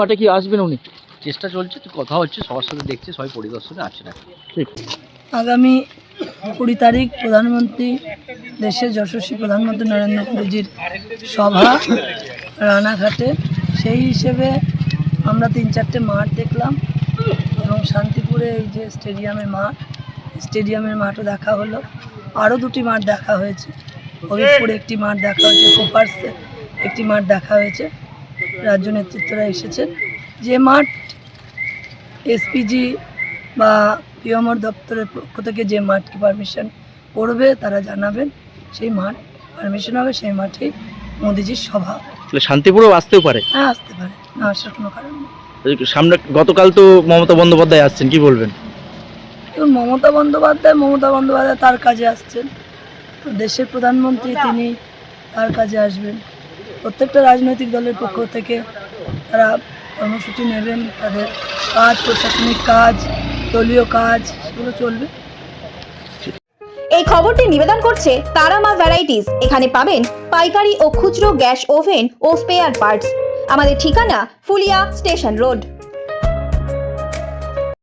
মাঠে কি আসবেন উনি? চেষ্টা চলছে তো কথা হচ্ছে সবার সাথে দেখছে সবাই পরিদর্শনে আছে না ঠিক। আগামী কুড়ি তারিখ প্রধানমন্ত্রী দেশের যশস্বী প্রধানমন্ত্রী নরেন্দ্র মোদীজির সভা রানাঘাটে। সেই হিসেবে আমরা তিন চারটে মাঠ দেখলাম এবং শান্তিপুরে এই যে স্টেডিয়ামের মাঠ স্টেডিয়ামের মাঠও দেখা হলো। আরও দুটি মাঠ দেখা হয়েছে। হবিবপুরে একটি মাঠ দেখা হয়েছে কোপার্সে একটি মাঠ দেখা হয়েছে। রাজ্য নেতৃত্বরা এসেছেন। যে মাঠ এসপিজি বা পিএমআর দপ্তরের পক্ষ থেকে যে মাঠকে পারমিশন করবে তারা জানাবেন সেই মাঠ পারমিশন হবে সেই মাঠেই মোদিজির সভা। তাহলে শান্তিপুরেও আসতেও পারে? হ্যাঁ আসতে পারে না আসার কোনো কারণ নেই। সামনে গতকাল তো মমতা বন্দ্যোপাধ্যায় আসছেন কি বলবেন? এবং মমতা বন্দ্যোপাধ্যায় মমতা বন্দ্যোপাধ্যায় তার কাজে আসছেন। দেশের প্রধানমন্ত্রী তিনি তার কাজে আসবেন। প্রত্যেকটা রাজনৈতিক দলের পক্ষ থেকে তারা কর্মসূচি নেবেন, তাদের কাজ, প্রশাসনিক কাজ, দলীয় কাজ, সেগুলো চলবে। এই খবরটি নিবেদন করছে তারা মা ভ্যারাইটিস এখানে পাবেন পাইকারি ও খুচরো গ্যাস ওভেন ও স্পেয়ার পার্টস আমাদের ঠিকানা ফুলিয়া স্টেশন রোড।